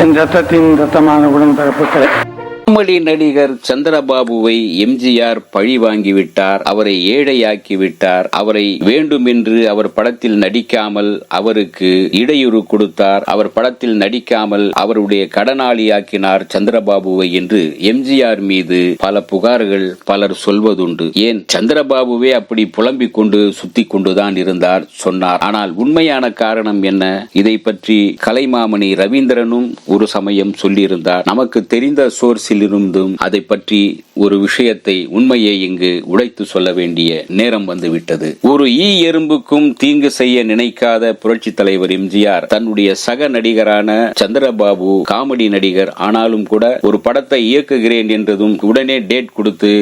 என் ரத்தத்தின் ரத்தமான உடன்பிறப்புகளே. காமெடி நடிகர் சந்திரபாபுவை எம்ஜிஆர் பழி வாங்கிவிட்டார். அவரை ஏழையாக்கிவிட்டார். அவரை வேண்டுமென்று அவர் படத்தில் நடிக்காமல் அவருக்கு இடையூறு கொடுத்தார். அவர் படத்தில் நடிக்காமல் அவருடைய கடனாளியாக்கினார் சந்திரபாபுவை என்று எம்ஜிஆர் மீது பல புகார்கள் பலர் சொல்வதுண்டு. ஏன்? சந்திரபாபுவே அப்படி புலம்பிக் கொண்டு சுத்தி கொண்டுதான் இருந்தார் சொன்னார். ஆனால் உண்மையான காரணம் என்ன? இதை பற்றி கலைமாமணி ரவீந்திரனும் ஒரு சமயம் சொல்லியிருந்தார். நமக்கு தெரிந்த சோர்ஸில் இருந்தும் அதை பற்றி ஒரு விஷயத்தை உண்மையை இங்கு உடைத்து சொல்ல வேண்டிய நேரம் வந்துவிட்டது. ஒரு ஈ எறும்புக்கும் தீங்கு செய்ய நினைக்காத புரட்சி தலைவர் எம்ஜிஆர் தன்னுடைய சக நடிகரான சந்திரபாபு காமெடி நடிகர் ஆனாலும் கூட ஒரு படத்தை இயக்குகிறேன் என்றதும் உடனே டேட் கொடுத்து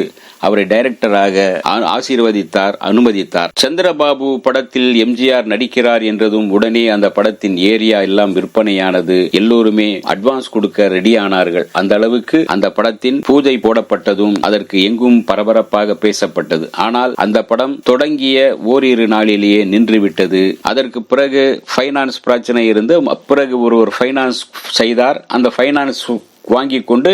அவரை டைரக்டராக ஆ- ஆசீர்வதித்தார் அனுமதித்தார். சந்திரபாபு படத்தில் எம்ஜிஆர் நடிக்கிறார் என்றதும் உடனே அந்த படத்தின் ஏரியா எல்லாம் விற்பனையானது. எல்லோருமே அட்வான்ஸ் கொடுக்க ரெடி ஆனார்கள். அந்த அளவுக்கு அந்த படத்தின் பூஜை போடப்பட்டதும் அதற்கு எங்கும் பரபரப்பாக பேசப்பட்டது. ஆனால் அந்த படம் தொடங்கிய ஓரிரு நாளிலேயே நின்றுவிட்டது. அதற்கு பிறகு ஃபைனான்ஸ் பிரச்சனை இருந்து பிறகு ஒருவர் ஃபைனான்ஸ் செய்தார். அந்த ஃபைனான்ஸ் வாங்கி கொண்டு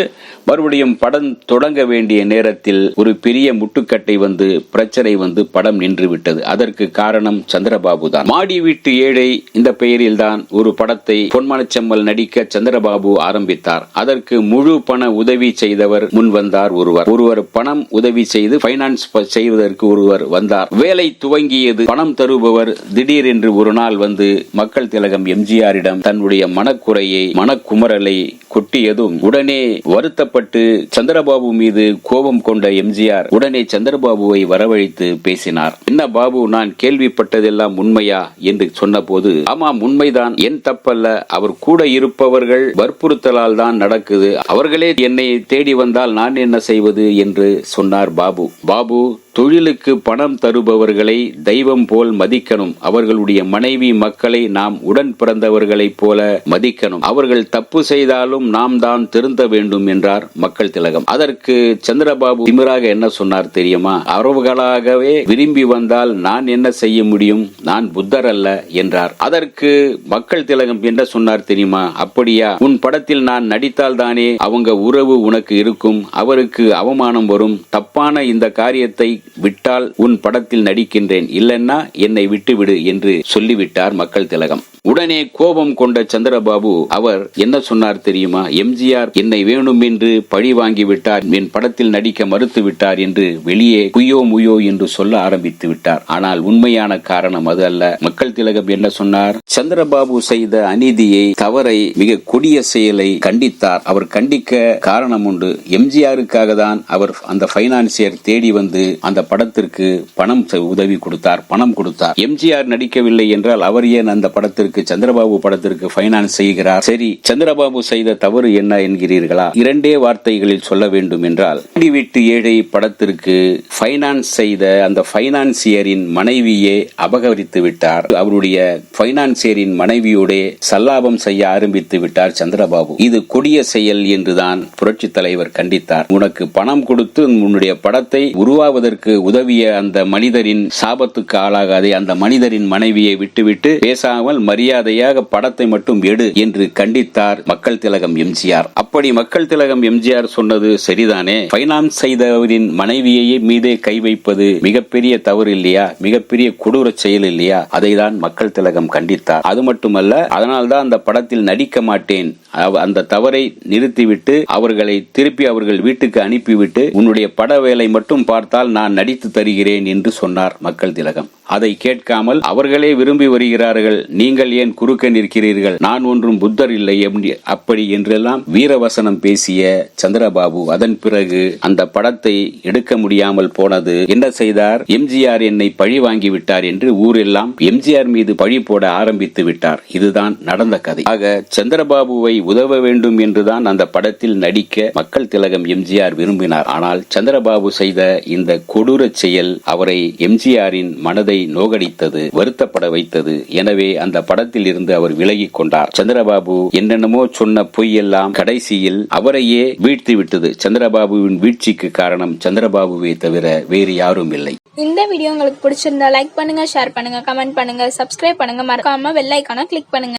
மறுபடியும் படம் தொடங்க வேண்டிய நேரத்தில் ஒரு பெரிய முட்டுக்கட்டை வந்து பிரச்சனை வந்து படம் நின்று விட்டது அதற்கு காரணம் சந்திரபாபு தான் மாடி வீட்டு ஏழை இந்த பெயரில் தான் ஒரு படத்தை பொன்மனச்செம்மல் நடிக்க சந்திரபாபு ஆரம்பித்தார். அதற்கு முழு பண உதவி செய்தவர் முன் வந்தார் ஒருவர். ஒருவர் பணம் உதவி செய்து பைனான்ஸ் செய்வதற்கு ஒருவர் வந்தார். வேலை துவங்கியது. பணம் தருபவர் திடீரென்று ஒரு நாள் வந்து மக்கள் திலகம் எம்ஜிஆரிடம் தன்னுடைய மனக்குறையை மனக்குமரலை கொட்டியதும் உடனே வருத்தப்பட்டு சந்திரபாபு மீது கோபம் கொண்ட எம்ஜிஆர் உடனே சந்திரபாபுவை வரவழைத்து பேசினார். என்ன பாபு நான் கேள்விப்பட்டதெல்லாம் உண்மையா? என்று சொன்னபோது ஆமாம் உண்மைதான். என் தப்பல்ல. அவர் கூட இருப்பவர்கள் வற்புறுத்தலால் தான் நடக்குது. அவர்களே என்னை தேடி வந்தால் நான் என்ன செய்வது? என்று சொன்னார் பாபு. பாபு தொழிலுக்கு பணம் தருபவர்களை தெய்வம் போல் மதிக்கணும். அவர்களுடைய மனைவி மக்களை நாம் உடன் பிறந்தவர்களைப் போல மதிக்கணும். அவர்கள் தப்பு செய்தாலும் நாம் தான் திருந்த வேண்டும் என்றார் மக்கள் திலகம். அதற்கு சந்திரபாபு திமிராக என்ன சொன்னார் தெரியுமா? அவர்களாகவே விரும்பி வந்தால் நான் என்ன செய்ய முடியும்? நான் புத்தர் அல்ல என்றார். அதற்கு மக்கள் திலகம் என்ன சொன்னார் தெரியுமா? அப்படியா உன் படத்தில் நான் நடித்தால் தானே அவங்க உறவு உனக்கு இருக்கும். அவருக்கு அவமானம் வரும். தப்பான இந்த காரியத்தை விட்டால் உன் படத்தில் நடிக்கின்றேன். இல்லைன்னா என்னை விட்டுவிடு என்று சொல்லிவிட்டார் மக்கள் திலகம். உடனே கோபம் கொண்ட சந்திரபாபு அவர் என்ன சொன்னார் தெரியுமா? எம்ஜிஆர் என்னை வேணும் என்று பழி வாங்கி விட்டார் என் படத்தில் நடிக்க மறுத்து விட்டார் என்று வெளியே குய்யோ முயோ என்று சொல்ல ஆரம்பித்து விட்டார். ஆனால் உண்மையான காரணம் அது அல்ல. மக்கள் திலகம் என்ன சொன்னார்? சந்திரபாபு செய்த அநீதியை தவறை மிக கொடிய செயலை கண்டித்தார். அவர் கண்டிக்க காரணம் உண்டு. எம்ஜிஆருக்காக தான் அவர் அந்த பைனான்சியர் தேடி வந்து அந்த படத்திற்கு பணம் உதவி கொடுத்தார் பணம் கொடுத்தார். எம்ஜிஆர் நடிக்கவில்லை என்றால் அவர் ஏன் அந்த படத்திற்கு சந்திரபாபு படத்திற்கு பைனான்ஸ் செய்கிறார்? சரி சந்திரபாபு செய்த தவறு என்ன என்கிறீர்களா? இரண்டே வார்த்தைகளில் சொல்ல வேண்டும் என்றால் வீட்டு ஏழை படத்திற்கு பைனான்ஸ் செய்த அந்த பைனான்சியரின் மனைவியே அபகரித்து விட்டார். அவருடைய பைனான்சியரின் மனைவியோட சல்லாபம் செய்ய ஆரம்பித்து விட்டார் சந்திரபாபு. இது கொடிய செயல் என்றுதான் புரட்சி தலைவர் கண்டித்தார். உனக்கு பணம் கொடுத்து உன்னுடைய படத்தை உருவாவதற்கு உதவிய அந்த மனிதரின் சாபத்துக்கு ஆளாகாதே அந்த மனிதரின் மனைவியை விட்டுவிட்டு பேசாமல் மரியாதையாக படத்தை மட்டும் எடு என்று கண்டித்தார் மக்கள் திலகம் எம்ஜிஆர். அப்படி மக்கள் திலகம் எம்ஜிஆர் சொன்னது சரிதானே? பைனான்ஸ் செய்தவரின் மனைவியையே மீதே கை வைப்பது மிகப்பெரிய தவறு இல்லையா? மிகப்பெரிய கொடூர செயல் இல்லையா? அதை தான் மக்கள் திலகம் கண்டித்தார். அது மட்டுமல்ல அதனால்தான் அந்த படத்தில் நடிக்க மாட்டேன் அந்த தவறை நிறுத்திவிட்டு அவர்களை திருப்பி அவர்கள் வீட்டுக்கு அனுப்பிவிட்டு உன்னுடைய பட வேலை மட்டும் பார்த்தால் நான் நடித்து தருகிறேன் என்று சொன்னார் மக்கள் திலகம். அதை கேட்காமல் அவர்களே விரும்பி வருகிறார்கள். நீங்கள் ஏன் குறுக்க நிற்கிறீர்கள்? நான் ஒன்றும் புத்தர் இல்லை எப்படி- அப்படி என்றெல்லாம் வீரவசனம் பேசிய சந்திரபாபு அதன் பிறகு அந்த படத்தை எடுக்க முடியாமல் போனது. என்ன செய்தார்? எம்ஜிஆர் என்னை பழி வாங்கி விட்டார் என்று ஊரெல்லாம் எம்ஜிஆர் மீது பழி போட ஆரம்பித்து விட்டார். இதுதான் நடந்த கதை. ஆக சந்திரபாபுவை உதவ வேண்டும் என்றுதான் அந்த படத்தில் நடிக்க மக்கள் திலகம் எம்ஜிஆர் விரும்பினார். ஆனால் சந்திரபாபு செய்த இந்த கொடூர செயல் அவரை எம்ஜிஆரின் மனதை நோகடித்தது வருத்தப்பட வைத்தது. எனவே அந்த படத்தில் இருந்து அவர் விலகிக் கொண்டார். சந்திரபாபு என்னென்னமோ சொன்ன பொய் எல்லாம் கடைசியில் அவரையே வீழ்த்தி விட்டது. சந்திரபாபுவின் வீழ்ச்சிக்கு காரணம் சந்திரபாபுவை தவிர வேறு யாரும் இல்லை. இந்த வீடியோ உங்களுக்கு பிடிச்சிருந்தா லைக் பண்ணுங்க ஷேர் பண்ணுங்க கமெண்ட் பண்ணுங்க சப்ஸ்கிரைப் பண்ணுங்க. மறக்காம வெள்ளைக்கான கிளிக் பண்ணுங்க.